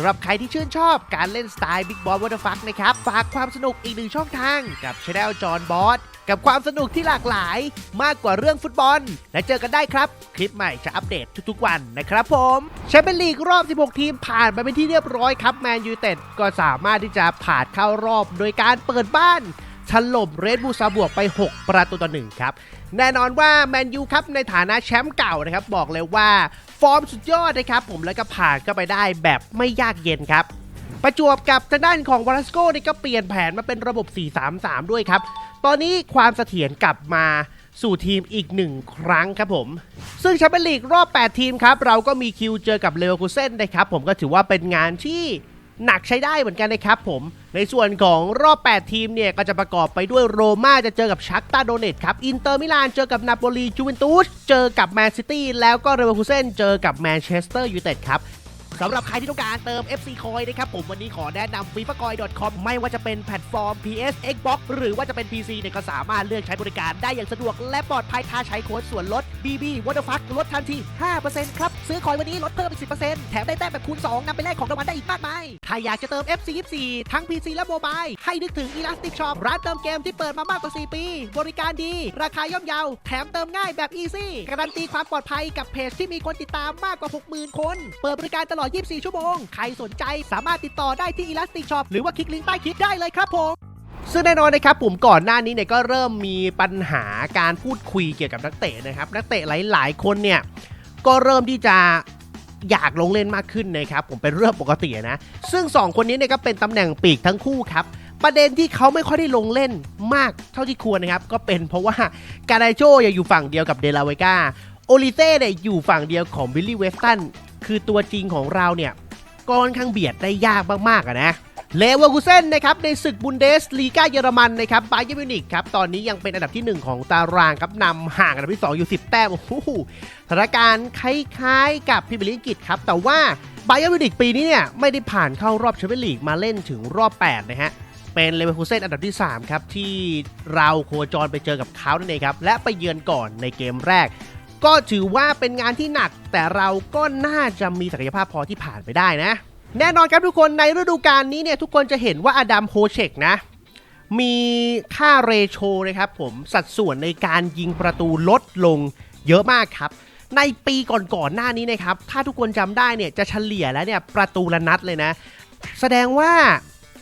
ำหรับใครที่ชื่นชอบการเล่นสไตล์ Big Boss What the Fuck นะครับ ฝากความสนุกอีกหนึ่งช่องทางกับช anel จอห์นบอสกับความสนุกที่หลากหลายมากกว่าเรื่องฟุตบอล และเจอกันได้ครับ คลิปใหม่จะอัปเดตทุกๆวันนะครับผมแชมเปี้ยนลีกรอบ 16 ทีมผ่านไปเป็นที่เรียบร้อยครับแมนยูเต็ดก็สามารถที่จะผ่านเข้ารอบโดยการเปิดบ้านถล่มเรดบูลซาบวกไป 6 ประตูต่อหนึ่งครับ แน่นอนว่าแมนยูครับในฐานะแชมป์เก่านะครับ บอกเลยว่าฟอร์มสุดยอดนะครับ ผมแล้วก็ผ่านเข้าไปได้แบบไม่ยากเย็นครับ ประจวบกับทางด้านของวารัสโกนี่ก็เปลี่ยนแผนมาเป็นระบบ 4-3-3 ด้วยครับ ตอนนี้ความเสถียรกลับมาสู่ทีมอีกหนึ่งครั้งครับผม ซึ่งแชมเปี้ยนลีกรอบ 8 ทีมครับ เราก็มีคิวเจอกับเลเวอร์คูเซนนะครับ ผมก็ถือว่าเป็นงานที่ หนักใช้ได้เหมือนกันนะครับผมในส่วนของรอบ 8 ทีมเนี่ย ก็จะประกอบไปด้วยโรม่าจะเจอกับชักตาโดเนตครับ อินเตอร์มิลานเจอกับนาโปลีจูเวนตุสเจอกับแมนซิตี้แล้วก็เรเวอร์คูเซนเจอกับแมนเชสเตอร์ยูไนเต็ดครับ สำหรับใครที่ต้องการเติม FC Coin นะครับผมวันนี้ขอแนะนำ f i f a c o i n c o m ไม่ว่าจะเป็นแพลตฟอร์ม PS Xbox หรือว่าจะเป็น PC เนี่ยก็สามารถเลือกใช้บริการได้อย่างสะดวก และปลอดภัยถ้าใช้โค้ดส่วนลด BB What the fuck ลดทันที 5%ครับ ซื้อคอยวันนี้ลดเพิ่มอีก 10%แถมได้แต้มแบบคูณ 2นำไปแลกของรางวัลได้อีกมากมาย ถ้าอยากจะเติม FC 24ทั้ง PC และโมบายให้นึกถึง Elastic Shop ร้านเติมเกมที่เปิดมามากกว่า 4 ปี บริการดี ราคาย่อมเยาแถมเติมง่ายแบบ Easy การันตีความปลอดภัยกับเพจที่มีคนติดตามมากกว่า 60,000 คน เปิดบริการตลอด24 ชั่วโมง ใครสนใจสามารถติดต่อได้ที่ Elastic Shop หรือว่าคลิกลิงก์ใต้คลิปได้เลยครับผมซึ่งแน่นอนนะครับผมก่อนหน้านี้เนี่ยก็เริ่มมีปัญหาการพูดคุยเกี่ยวกับนักเตะนะครับ นักเตะหลาย ๆ คนเนี่ยก็เริ่มที่จะอยากลงเล่นมากขึ้นนะครับผมเป็นเรื่องปกตินะ ซึ่ง 2 คนนี้เนี่ยก็เป็นตำแหน่งปีกทั้งคู่ครับ ประเด็นที่เขาไม่ค่อยได้ลงเล่นมากเท่าที่ควรนะครับ ก็เป็นเพราะว่าการาโจยังอยู่ฝั่งเดียวกับเดลาเวกาโอลิเซ่เนี่ยอยู่ฝั่งเดียวของบิลลี่เวสตัน คือตัวจริงของเราเนี่ยก็ค่อนข้างเบียดได้ยากมากๆอะนะเลเวอร์คูเซนนะครับในศึกบุนเดสลีกาเยอรมันนะครับบาเยอร์มิวนิกครับตอนนี้ยังเป็นอันดับที่ 1 ของตารางครับนำห่างอันดับที่ 2 อยู่ 10 แต้มโอ้โหสถานการณ์คล้ายๆ กับพรีเมียร์ลีกอังกฤษครับ แต่ว่าบาเยอร์มิวนิกปีนี้เนี่ยไม่ได้ผ่านเข้ารอบแชมเปี้ยนลีกมาเล่นถึงรอบ 8 นะฮะเป็นเลเวอร์คูเซนอันดับที่ 3 ครับ ที่เราโคจรไปเจอกับเขานั่นเองครับ และไปเยือนก่อนในเกมแรก ก็ถือว่าเป็นงานที่หนัก แต่เราก็น่าจะมีศักยภาพพอที่ผ่านไปได้นะ แน่นอนครับทุกคนในฤดูกาลนี้เนี่ยทุกคนจะเห็นว่าอดัมโฮเชกนะมีค่าเรโชนะครับผมสัดส่วนในการยิงประตูลดลงเยอะมากครับ ในปีก่อนๆหน้านี้นะครับ ถ้าทุกคนจำได้เนี่ยจะเฉลี่ยแล้วเนี่ยประตูละนัดเลยนะ แสดงว่า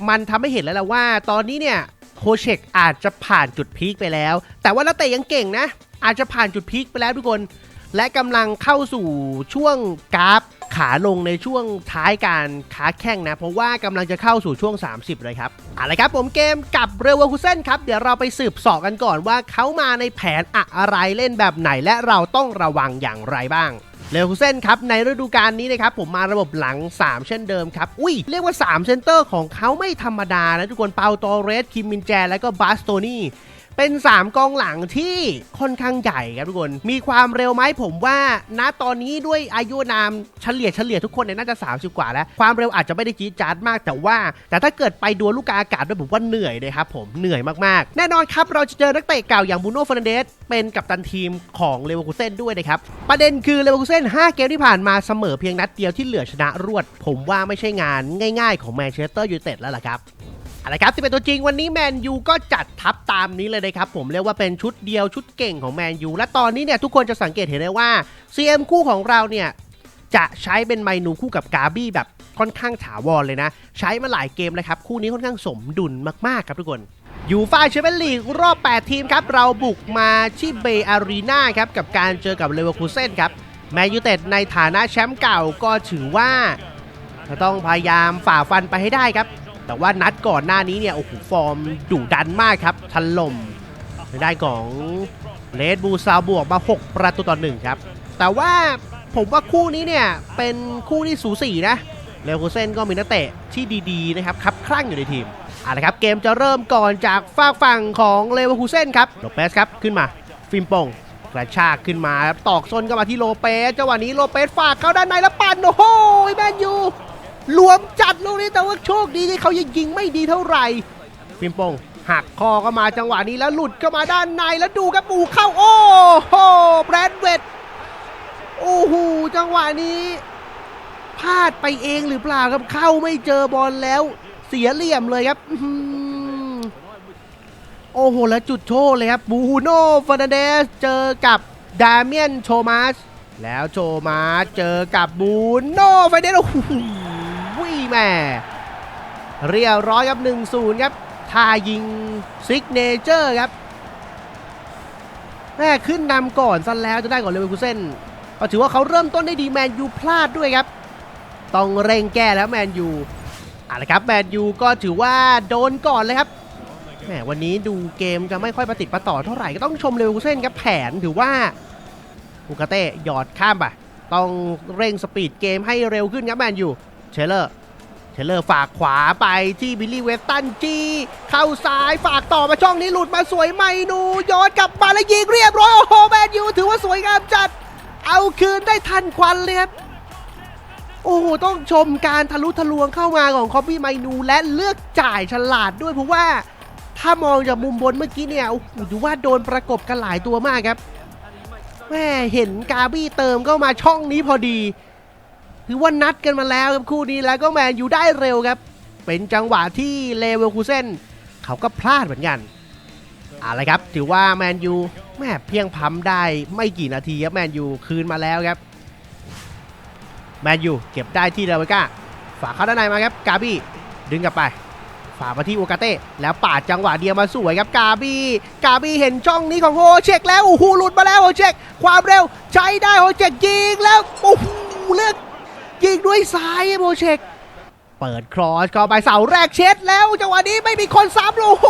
มันทำให้เห็นแล้วแหละว่า ตอนนี้เนี่ยโคเชกอาจจะผ่านจุดพีคไปแล้ว แต่ว่านักเตะยังเก่งนะ อาจจะผ่านจุดพีคไปแล้วทุกคน และกำลังเข้าสู่ช่วงกราฟขาลงในช่วงท้ายการค้าแข่งนะ เพราะว่ากำลังจะเข้าสู่ช่วง 30 เลยครับอาละครับผมเกมกับเรเวอร์คูเซนครับ เดี๋ยวเราไปสืบสอบกันก่อนว่าเขามาในแผนอะไรเล่นแบบไหนและเราต้องระวังอย่างไรบ้างเลเวอร์คูเซนครับในฤดูกาลนี้นะครับผมมาระบบหลัง 3 เช่นเดิมครับอุ้ยเรียกว่า 3 เซนเตอร์ของเขาไม่ธรรมดานะทุกคนเปาโตเรส คิมมินแจ และก็บาสโตนี่ เป็น 3 กองหลังที่ค่อนข้างใหญ่ครับทุกคน มีความเร็วไหมผมว่าณตอนนี้ด้วยอายุนามเฉลี่ยเฉลี่ยทุกคนเนี่ยน่าจะ 30 กว่าแล้ว ความเร็วอาจจะไม่ได้จี๊ดจ๊าดมากแต่ว่า แต่ถ้าเกิดไปดวลลูกกาอากาศด้วยผมว่าเหนื่อยเลยครับผมเหนื่อยมากๆ แน่นอนครับเราจะเจอนักเตะเก่าอย่างบูโน่ฟ e ร์นันเดสเป็นกัปตันทีมของเลเวอร์คูเซนด้วยนะครับประเด็นคือเลเวอร์คูเซน5เกมที่ผ่านมาเสมอเพียงนัดเดียวที่เหลือชนะรวด ผมว่าไม่ใช่งานง่าย ๆ ของแมนเชสเตอร์ยูไนเต็ดแล้วล่ะครับ อาละครับที่เป็นตัวจริงวันนี้แมนยูก็จัดทัพตามนี้เลยนะครับ ผมเรียกว่าเป็นชุดเดียวชุดเก่งของแมนยูและตอนนี้เนี่ยทุกคนจะสังเกตเห็นได้ว่า CM คู่ของเราเนี่ยจะใช้เป็นไมนูคู่กับกาบี้แบบค่อนข้างถาวรเลยนะ ใช้มาหลายเกมแล้วครับ คู่นี้ค่อนข้างสมดุลมากๆครับทุกคนยูฟ่าแชมเปี้ยนลีกรอบ 8 ทีมครับ เราบุกมาที่เบย์อารีนาครับ กับการเจอกับเลเวอร์คูเซนครับ แมนยูเต็ดในฐานะแชมป์เก่าก็ถือว่า จะต้องพยายามฝ่าฟันไปให้ได้ครับ แต่ว่านัดก่อนหน้านี้เนี่ยโอ้โหฟอร์มดุดันมากครับถล่มในด้านของเลดบูซาบวกมา 6 ประตูต่อหนึ่งครับ แต่ว่าผมว่าคู่นี้เนี่ยเป็นคู่ที่สูสีนะเลโคเซนก็มีนักเตะที่ดีๆนะครับคับคลั่งอยู่ในทีมเอาละครับเกมจะเริ่มก่อนจากฝากฝั่งของเลเวอร์คูเซนครับโลเปสครับขึ้นมาฟิมปงกระชากขึ้นมาตอกซนเข้ามาที่โลเปสจังหวะนี้โลเปสฝากเข้าด้านในแล้วปั่นโอ้โหแมนยู รวมจัดลูกนี้แต่ว่าโชคดีที่เขายังยิงไม่ดีเท่าไหร่ฟิมโปงหักคอเข้ามาจังหวะนี้แล้วหลุดเข้ามาด้านในแล้วดูครับปูเข้าโอ้โหแบรนด์เวดโอ้โหจังหวะนี้พลาดไปเองหรือเปล่าครับเข้าไม่เจอบอลแล้ว เสียเหลี่ยมเลยครับโอ้โหแล้วจุดโชว์เลยครับบูโน่ฟาร์นันเดสเจอกับดาเมียนโชมาสแล้วโชมาสเจอกับบูโน่ฟาร์นันเดสโอ้โห วิ่แม่เรียบร้อยครับ1-0ครับท่ายิงซิกเนเจอร์ครับแม่ขึ้นนำก่อนซะแล้วจะได้ก่อนเลเวอร์คูเซนก็ถือว่าเขาเริ่มต้นได้ดีแมนยูพลาดด้วยครับ ต้องเร่งแก้แล้วแมนยูเอาละครับแมนยูก็ถือว่าโดนก่อนเลยครับแหมวันนี้ดูเกมจะไม่ค่อยประติดประต่อเท่าไหร่ก็ต้องชมเลเวอร์คูเซนครับแผนถือว่าอูกาเต้หยอดข้ามไปต้องเร่งสปีดเกมให้เร็วขึ้นครับแมนยู เชลเลอร์เทเลอร์ฝากขวาไปที่บิลลี่เวสตันจีเข้าซ้ายฝากต่อมาช่องนี้หลุดมาสวยไมนูย้อนกลับมาแล้วยิงเรียบร้อยโอ้โหแมนยูถือว่าสวยงามจัด เอาคืนได้ทันควันเลยครับโอ้โหต้องชมการทะลุทะลวงเข้ามาของคอปปี้ไมนูและเลือกจ่ายฉลาดด้วยเพราะว่าถ้ามองจากมุมบนเมื่อกี้เนี่ยโอ้โหดูว่าโดนประกบกันหลายตัวมากครับแม่เห็นกาบี้เติมเข้ามาช่องนี้พอดี ถือว่านัดกันมาแล้วครับคู่นี้แล้วก็แมนยูได้เร็วครับ เป็นจังหวะที่เลเวลคูเซนเขาก็พลาดเหมือนกันอาละครับ ถือว่าแมนยูแม่เพียงพัมได้ไม่กี่นาทีครับแมนยูคืนมาแล้วครับ แมนยูเก็บได้ที่เดวิก้าฝากเข้าด้านในมาครับกาบี้ดึงกลับไป ฝากมาที่โอกาเต้แล้วปาดจังหวะเดียวมาสวยครับกาบี้กาบี้เห็นช่องนี้ของโฮเช็คแล้วโอ้โหหลุดมาแล้วโฮเช็คความเร็วใช้ได้โฮเช็คยิงแล้วโอ้โหเลือก ยิงด้วยซ้ายโบเชกเปิดครอสเข้าไปเสาแรกเช็ดแล้วจังหวะนี้ไม่มีคนซ้ำโอ้โห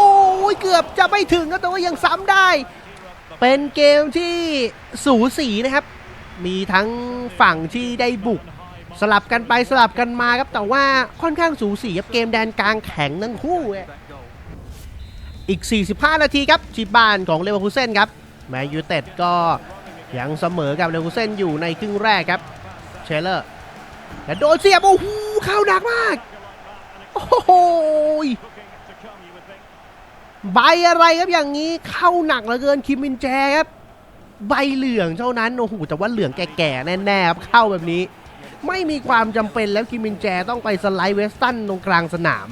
เกือบจะไม่ถึงก็แต่ว่ายังซ้ำได้ เป็นเกมที่สูสีนะครับ มีทั้งฝั่งที่ได้บุก สลับกันไปสลับกันมาครับแต่ว่าค่อนข้างสูสีครับเกมแดนกลางแข็งทั้งคู่อะอีก 45 นาทีครับที่บ้านของเลเวอร์คูเซนครับแมนยูเต็ดก็ยังเสมอกับเลเวอร์คูเซนอยู่ในครึ่งแรกครับเชลเลอร์ แต่โดนเสียบโอ้โหเข้าหนักมาก โอ้โหใบอะไรครับอย่างนี้เข้าหนักเหลือเกินคิมมินแจครับใบเหลืองเท่านั้นโอ้โหแต่ว่าเหลืองแก่ๆแน่ๆครับเข้าแบบนี้ ไม่มีความจำเป็นแล้วคิมมินแจต้องไปสไลด์เวสตันตรงกลางสนาม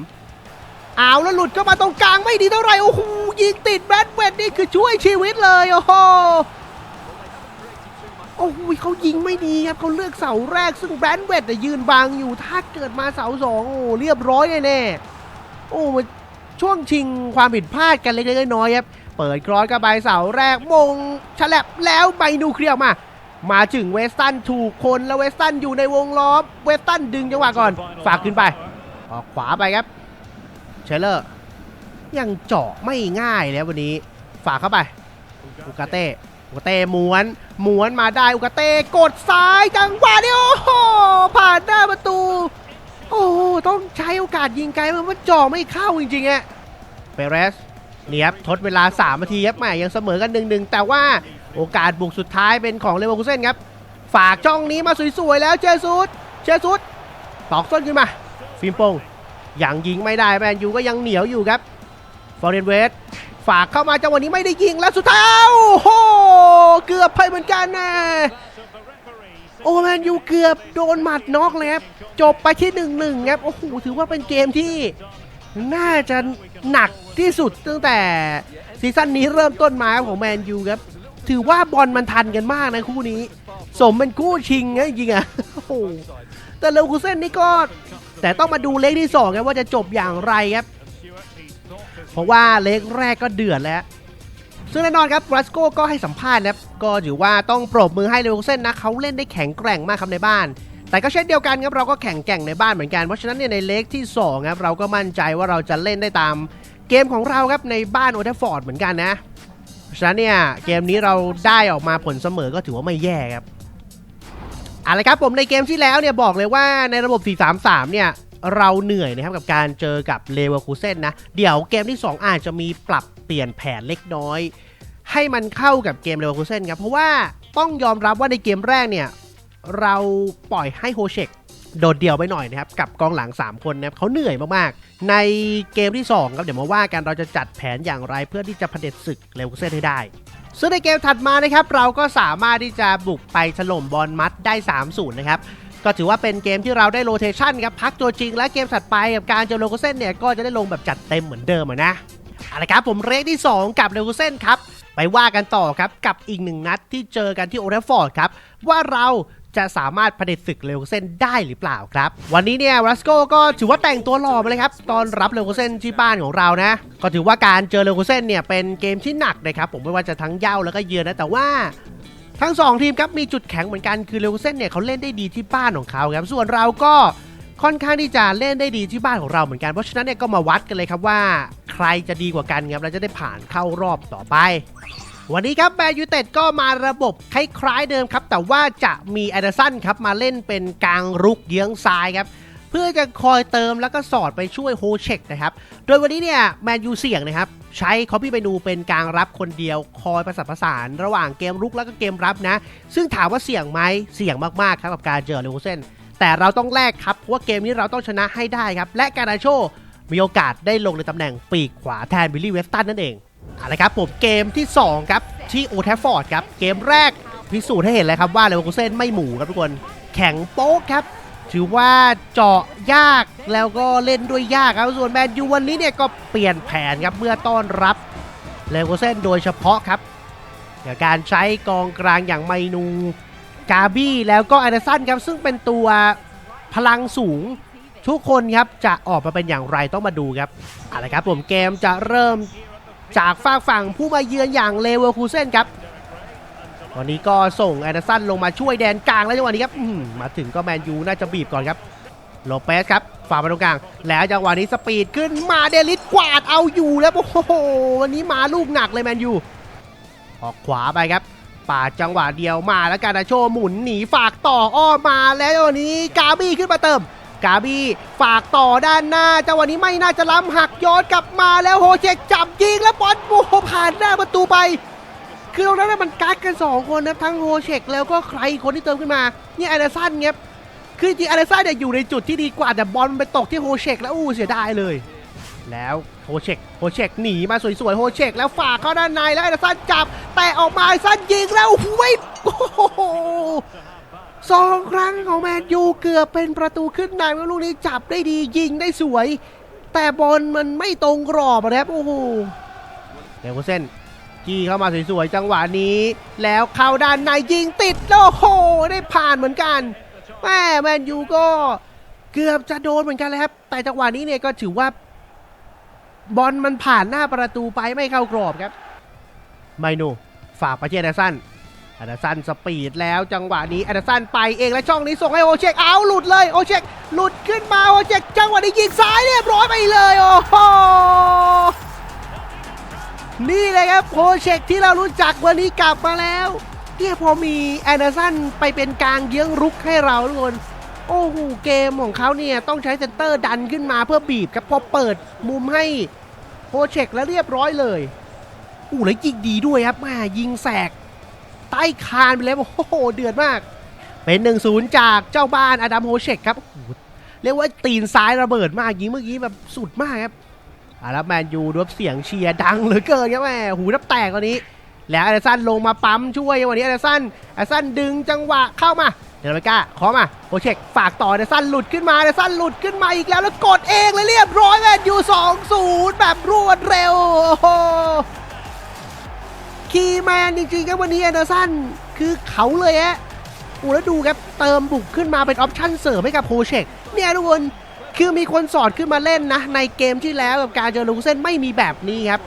เอาแล้วหลุดเข้ามาตรงกลางไม่ดีเท่าไหร่โอ้โหยิงติดแบดเวดนี่คือช่วยชีวิตเลยโอ้โห โอ้โหเขายิงไม่ดีครับเขาเลือกเสาแรกซึ่งแบรนด์เวดยืนบังอยู่ถ้าเกิดมาเสาสองโอ้เรียบร้อยแน่ๆโอ้มันช่วงชิงความผิดพลาดกันเล็กๆน้อยๆครับเปิดครอสกระบายเสาแรกมงฉลับแล้วไบนูเคลียร์มา มาถึงเวสตันถูกคนแล้วเวสตันอยู่ในวงล้อมเวสตันดึงจังหวะก่อน ฝากขึ้นไป ออกขวาไปครับเชลเลอร์ยังเจาะไม่ง่ายแล้ววันนี้ ฝากเข้าไปอุกาเต้ อุกเต้ม้วนม้วนมาได้อุกเต้กดซ้ายจังหวะนี้โอ้โหผ่านหน้าประตู โอ้ต้องใช้โอกาสยิงไกลมันว่าจ่อไม่เข้าจริงๆอะเปเรสเนี่ยครับทดเวลา 3 นาทีครับแหม่ยังเสมอกัน 1-1 แต่ว่าโอกาสบุกสุดท้ายเป็นของเลเวอร์คูเซนครับ ฝากช่องนี้มาสวยๆแล้วเจสุดเจสุดตอกส้นขึ้นมา ฟิล์มโปงยังยิงไม่ได้แมนยูก็ยังเหนียวอยู่ครับฟอร์เรนเวส ฝากเข้ามาจังหวะนี้ไม่ได้ยิงแล้วสุดท้ายโอ้โหเกือบไปเหมือนกันนะโอแมนยูเกือบโดนหมัดน็อกเลยครับจบไปที่หนึ่งหนึ่งครับโอ้โหถือว่าเป็นเกมที่น่าจะหนักที่สุดตั้งแต่ซีซั่นนี้เริ่มต้นมาของแมนยูครับ ถือว่าบอลมันทันกันมากนะคู่นี้ สมเป็นคู่ชิงนะจริงอะโอ้โหแต่เลวคูเซนนี่ก็ แต่ต้องมาดูเลขที่สองครับว่าจะจบอย่างไรครับ เพราะว่าเล็กแรกก็เดือดแล้ว ซึ่งแน่นอนครับกราสโกก็ให้สัมภาษณ์นะครับก็ถือว่าต้องปรบมือให้เลวเซนนะเขาเล่นได้แข็งแกร่งมากครับในบ้าน แต่ก็เช่นเดียวกันครับเราก็แข่งแกร่งในบ้านเหมือนกัน เพราะฉะนั้นเนี่ยในเล็กที่2ครับเราก็มั่นใจว่าเราจะเล่นได้ตามเกมของเราครับในบ้านโอเทฟอร์ดเหมือนกันนะเพราะฉะนั้นเนี่ยเกมนี้เราได้ออกมาผลเสมอก็ถือว่าไม่แย่ครับอาละครับผมในเกมที่แล้วเนี่ยบอกเลยว่าในระบบ 4-3-3 เนี่ย เราเหนื่อยนะครับกับการเจอกับเลเวอร์คูเซนนะ เดี๋ยวเกมที่ 2 อาจจะมีปรับเปลี่ยนแผนเล็กน้อย ให้มันเข้ากับเกมเลเวอร์คูเซนครับ เพราะว่าต้องยอมรับว่าในเกมแรกเนี่ย เราปล่อยให้โฮเชกโดดเดี่ยวไปหน่อยนะครับ กับกองหลัง 3 คนนะครับเขาเหนื่อยมากๆ ในเกมที่ 2 ครับ เดี๋ยวมาว่ากันเราจะจัดแผนอย่างไรเพื่อที่จะเผด็จศึกเลเวอร์คูเซนให้ได้ซึ่งในเกมถัดมานะครับ เราก็สามารถที่จะบุกไปถล่มบอลมัดได้ 3-0 นะครับ ก็ถือว่าเป็นเกมที่เราได้โรเทชันครับพักตัวจริงและเกมถัดไปกับการเจอเลโกเซนเนี่ยก็จะได้ลงแบบจัดเต็มเหมือนเดิมนะเอาละครับผมเรกที่ 2 กับเลโกเซนครับไปว่ากันต่อครับกับอีกหนึ่งนัดที่เจอกันที่โอเทฟฟอร์ดครับว่าเราจะสามารถผด็จศึกเลโกเซนได้หรือเปล่าครับ วันนี้เนี่ยรัสโกก็ถือว่าแต่งตัวหล่อมาเลยครับ ตอนรับเลโกเซนที่บ้านของเรานะ ก็ถือว่าการเจอเลโกเซนเนี่ยเป็นเกมที่หนักนะครับ ผมไม่ว่าจะทั้งเย้าแล้วก็เยือนนะ แต่ว่า ทั้งสองทีมครับมีจุดแข็งเหมือนกันคือเลโกเซนเนี่ยเขาเล่นได้ดีที่บ้านของเขาครับส่วนเราก็ค่อนข้างที่จะเล่นได้ดีที่บ้านของเราเหมือนกัน เพราะฉะนั้นเนี่ยก็มาวัดกันเลยครับว่า ใครจะดีกว่ากันครับเราจะได้ผ่านเข้ารอบต่อไป วันนี้ครับแมนยูเต็ดก็มาระบบคล้ายๆเดิมครับ แต่ว่าจะมีแอดเดอร์สันครับมาเล่นเป็นกลางรุกเยื้องซ้ายครับเพื่อจะคอยเติมแล้วก็สอดไปช่วยโฮเช็คนะครับ โดยวันนี้เนี่ยแมนยูเสี่ยงนะครับ ใช้คอปปี้เมนูเป็นกลางรับคนเดียวคอยประสานประสานระหว่างเกมรุกแล้วก็เกมรับนะ ซึ่งถามว่าเสี่ยงไหมเสี่ยงมากๆครับกับการเจอเลโกเซนแต่เราต้องแลกครับเพราะว่าเกมนี้เราต้องชนะให้ได้ครับ และการาโชมีโอกาสได้ลงในตำแหน่งปีกขวาแทนบิลลี่เวสตันนั่นเองเอาละครับผมเกมที่ 2 ครับ ที่โอแทฟฟอร์ดครับ เกมแรกพิสูจน์ให้เห็นเลยครับว่าเลโกเซนไม่หมูครับทุกคน แข็งโป๊กครับ ถือว่าเจาะยากแล้วก็เล่นด้วยยากครับส่วนแมนยูวันนี้เนี่ยก็เปลี่ยนแผนครับเมื่อต้อนรับเลโกเซนโดยเฉพาะครับกับการใช้กองกลางอย่างไมนูกาบี้แล้วก็แอนเดอร์สันครับซึ่งเป็นตัวพลังสูงทุกคนครับจะออกมาเป็นอย่างไรต้องมาดูครับเอาละครับผมเกมจะเริ่มจากฝากฝั่งผู้มาเยือนอย่างเลเวอร์คูเซนครับ วันนี้ก็ส่งแอนเดอร์สันลงมาช่วยแดนกลางแล้วจังหวะนี้ครับมาถึงก็แมนยูน่าจะบีบก่อนครับโลเปสครับฝ่ามาตรงกลาง แล้วจังหวะนี้สปีดขึ้นมาเดลิสกวาดเอาอยู่แล้วโอ้โหวันนี้มาลูกหนักเลยแมนยูออกขวาไปครับปาจังหวะเดียวมาแล้วการนาโชหมุนหนีฝากต่ออ้อมมาแล้วจังหวะนี้กาบี้ขึ้นมาเติม กาบี้ฝากต่อด้านหน้าจังหวะนี้ไม่น่าจะล้ำหักย้อนกลับมาแล้วโฮเชกจับยิงแล้วบอลโอ้โหผ่านหน้าประตูไป คือตรงนั้นมันกัดกัน 2 คนนะทั้งโฮเชกแล้วก็ใครอีกคนที่เติมขึ้นมาเนี่ยแอนเดอร์สันเงี้ยคือจริงๆแอนเดอร์สันเนี่ยอยู่ในจุดที่ดีกว่าแต่บอลมันไปตกที่โฮเชกแล้วอู้เสียดายเลย แล้วโฮเชกโฮเชกหนีมาสวยๆโฮเชกแล้วฝากเข้าด้านในแล้วแอเดอร์สันจับ แต่ออกมาแอนเดอร์สันยิงแล้วหุยโอ้โหสองครั้งของแมนยูเกือบเป็นประตูขึ้นนำแล้วลูกนี้จับได้ดียิงได้สวย แต่บอลมันไม่ตรงกรอบนะครับโอ้โหเดวเซน จี้เข้ามาสวยๆจังหวะนี้ แล้วเข้าด้านในยิงติดโอ้โหได้ผ่านเหมือนกันแม่แมนยูก็เกือบจะโดนเหมือนกันเลยครับ แต่จังหวะนี้เนี่ยก็ถือว่าบอลมันผ่านหน้าประตูไปไม่เข้ากรอบครับ ไมโนฝากไปที่แอนเดอร์สันแอนเดอร์สันสปีดแล้วจังหวะนี้แอนเดอร์สันไปเองและช่องนี้ส่งให้โอเชกเอาหลุดเลยโอเชกหลุดขึ้นมาโอเชกจังหวะนี้ยิงซ้ายเรียบร้อยไปเลยโอ้โห นี่เลยครับโปรเจกต์ที่เรารู้จักวันนี้กลับมาแล้วเนี่ยพอมีแอนเดอร์สันไปเป็นกลางเยื้องรุกให้เราทุกคนโอ้โหเกมของเขาเนี่ยต้องใช้เซนเตอร์ดันขึ้นมาเพื่อบีบครับพอเปิดมุมให้โปรเจกต์แล้วเรียบร้อยเลยอู้แล้วยิงดีด้วยครับม่ยิงแสก ใต้คานไปเลยโอ้โหเดือดมาก เป็น1นศูนย์จากเจ้าบ้านอดัมโฮเชกครับเรียกว่าตีนซ้ายระเบิดมากยิงเมื่อกี้แบบสุดมากครับ อ่าแล้วแมนยูด้วยเสียงเชียร์ดังเหลือเกินครับแม่หูนับแตกตอนนี้ แล้วแอดสันลงมาปั๊มช่วยวันนี้แอดสันแอดสันดึงจังหวะเข้ามาเดลเมก้าขอมาโอเช็คฝากต่อแอดสันหลุดขึ้นมาแอดสันหลุดขึ้นมาอีกแล้วแล้วกดเองเลยเรียบร้อยแมนยู2-0แบบรวดเร็วโอ้โหคีแมนจริงๆครับวันนี้อนเดอร์สันคือเขาเลยฮะอ้แล้วดูครับเติมบุกขึ้นมาเป็นออปชั่นเสริมให้กับโฮเช็คเนี่ยทุกคน คือมีคนสอนขึ้นมาเล่นนะ ในเกมที่แล้วกับการเจอลูเส้นไม่มีแบบนี้ครับ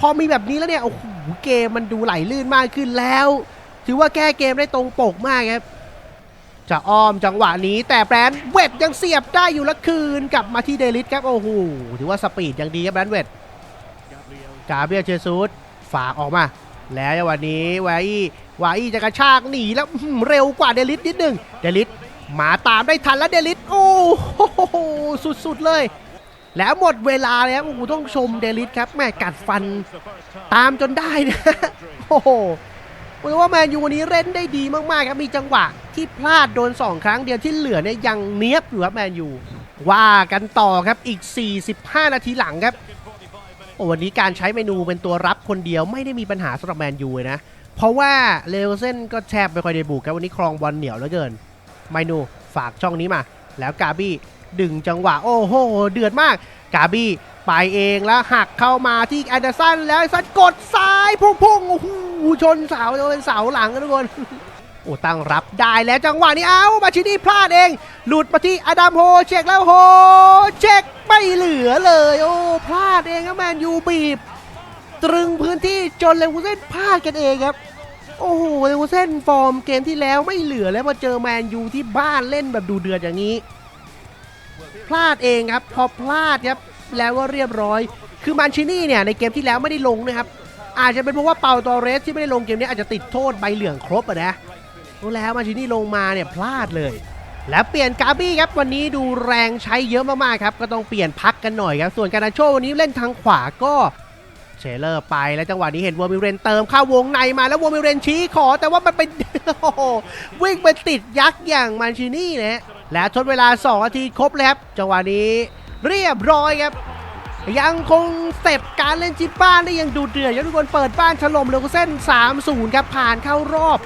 พอมีแบบนี้แล้วเนี่ยโอ้โหเกมมันดูไหลลื่นมากขึ้นแล้ว ถือว่าแก้เกมได้ตรงปกมากครับจะอ้อมจังหวะนี้แต่แบรนด์เวทยังเสียบได้อยู่ละคืนกลับมาที่เดลิสครับโอ้โหถือว่าสปีดยังดีครับแบรนด์เวทกาเบียเชซูสฝากออกมา แล้วจังหวะนี้วายวาอี้จะกระชากหนีแล้วเร็วกว่าเดลิสนิดนึงเดลิส มาตามได้ทันแล้วเดลิสโอ้โหสุดๆเลย แล้วหมดเวลาแล้วโอ้โหต้องชมเดลิสครับแม่กัดฟันตามจนได้นะโอ้โหผมว่าแมนยูวันนี้เล่นได้ดีมากๆครับมีจังหวะที่พลาดโดน 2 ครั้งเดียวที่เหลือเนี่ยยังเนี้ยบอยู่ครับแมนยูว่ากันต่อครับอีก 45 นาทีหลังครับโอ้วันนี้การใช้เมนูเป็นตัวรับคนเดียวไม่ได้มีปัญหาสำหรับแมนยูนะ เพราะว่าเลวเซนก็แทบไม่ค่อยได้บุกครับวันนี้ครองบอลเหนียวเหลือเกิน ไมนูฝากช่องนี้มา แล้วกาบี้ดึงจังหวะ โอ้โห เดือดมาก กาบี้ไปเองแล้วหักเข้ามาที่แอนเดอร์สันแล้วสันกดซ้ายพุ่งๆโอ้โหชนเสาจะเป็นเสาหลังนะทุกคนโอ้ตั้งรับได้แล้วจังหวะนี้เอ้ามาชินี่พลาดเอง หลุดมาที่อดัมโฮเช็คแล้วโฮเช็คไม่เหลือเลย โอ้พลาดเองครับแมนยูบีบ ตรึงพื้นที่จนเลวูเซนพลาดกันเองครับ โอ้โหเลวูเซนฟอร์มเกมที่แล้วไม่เหลือแล้วมาเจอแมนยูที่บ้านเล่นแบบดูเดือดอย่างนี้ พลาดเองครับ พอพลาดครับแล้วก็เรียบร้อย คือมันชินี่เนี่ยในเกมที่แล้วไม่ได้ลงนะครับ อาจจะเป็นเพราะว่าเปาตอเรสที่ไม่ได้ลงเกมนี้อาจจะติดโทษใบเหลืองครบอะนะแล้วมาชินี่ลงมาเนี่ยพลาดเลย แล้วเปลี่ยนกาบี้ครับวันนี้ดูแรงใช้เยอะมากๆครับก็ต้องเปลี่ยนพักกันหน่อยครับส่วนการาโชวันนี้เล่นทางขวาก็ เชลเลอร์ไปแล้วจังหวะนี้เห็นวอร์มิเรนเติมเข้าวงในมาแล้ววอร์มิเรนชี้ขอแต่ว่ามันเป็นวิ่งไปติดยักษ์อย่างมันชินี่นะและทดเวลา2นาทีครบเลยครับจังหวะนี้เรียบร้อยครับ ยังคงสเต็ปการเล่นจิบบ้านได้ยังดูเดือดครับทุกคนเปิดบ้านถล่มเลวเส้น 3-0 ครับผ่านเข้ารอบ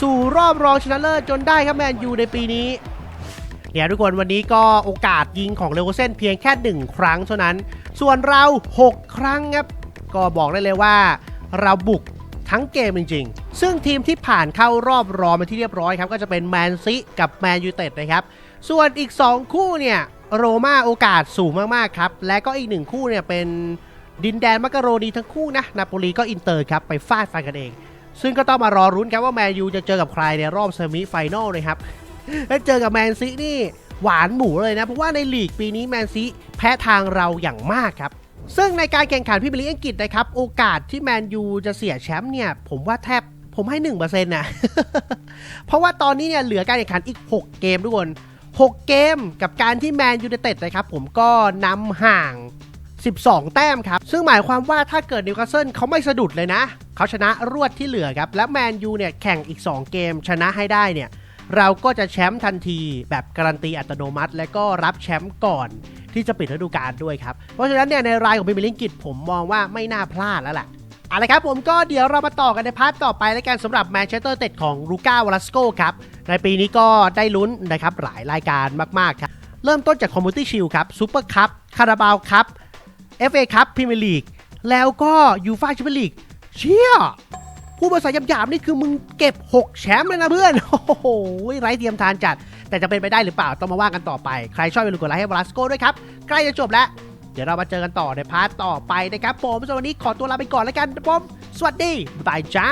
สู่รอบรองชนะเลิศจนได้ครับแมนยูในปีนี้เนี่ยทุกคนวันนี้ก็โอกาสยิงของเลวเซนเพียงแค่ 1 ครั้งเท่านั้น ส่วนเรา 6 ครั้งครับ ก็บอกได้เลยว่าเราบุกทั้งเกมจริง ๆ ซึ่งทีมที่ผ่านเข้ารอบรองมาที่เรียบร้อยครับ ก็จะเป็นแมนซีกับแมนยูเต็ดนะครับ ส่วนอีก 2 คู่เนี่ยโรม่าโอกาสสูงมากๆครับ และก็อีกหนึ่งคู่เนี่ยเป็นดินแดนมักกะโรนีทั้งคู่นะนาโปลีก็อินเตอร์ครับไปฟาดฟันกันเอง ซึ่งก็ต้องมารอรุ้นครับว่าแมนยูจะเจอกับใครในรอบเซมิไฟแนลนะครับถ้าเจอกับแมนซีนี่หวานหมูเลยนะ เพราะว่าในลีกปีนี้แมนซีแพ้ทางเราอย่างมากครับ ซึ่งในการแข่งขันพรีเมียร์ลีกอังกฤษนะครับ โอกาสที่แมนยูจะเสียแชมป์เนี่ย ผมว่าแทบผมให้1%นะ เพราะว่าตอนนี้เนี่ยเหลือการแข่งขันอีก 6 เกมทุกคน 6 เกมกับการที่แมนยูไนเต็ดนะครับ ผมก็นำห่าง 12 แต้มครับ ซึ่งหมายความว่าถ้าเกิดนิวคาสเซิลเขาไม่สะดุดเลยนะ เขาชนะรวดที่เหลือครับ และแมนยูเนี่ยแข่งอีก 2 เกมชนะให้ได้เนี่ย เราก็จะแชมป์ทันทีแบบการันตีอัตโนมัติ และก็รับแชมป์ก่อนที่จะปิดฤดูกาลด้วยครับ เพราะฉะนั้นเนี่ยในรายของพรีเมียร์ลีกอังกฤษผมมองว่าไม่น่าพลาดแล้วล่ะเอาละครับผมก็เดี๋ยวเรามาต่อกันในพาร์ทต่อไปแล้วกันสำหรับแมนเชสเตอร์เต็ดของลูก้าวลัสโกครับ ในปีนี้ก็ได้ลุ้นนะครับหลายรายการมาก ๆ ครับ เริ่มต้นจากคอมมูนิตี้ชิลครับซูเปอร์คัพคาราบาวคัพ FA คัพพรีเมียร์ลีกแล้วก็ยูฟ่าแชมเปี้ยนลีกเชี่ย พูดภาษาหยาบๆนี่คือมึงเก็บ 6 แชมป์เลยนะเพื่อน โอ้โหไร้เทียมทานจัด แต่จะเป็นไปได้หรือเปล่าต้องมาว่ากันต่อไป ใครชอบอย่าลืมกดไลค์ให้บลัสโก้ด้วยครับ ใกล้จะจบแล้ว เดี๋ยวเรามาเจอกันต่อในพาร์ทต่อไปนะครับผมสำหรับวันนี้ขอตัวลาไปก่อนแล้วกันนะผมสวัสดีบายจ้า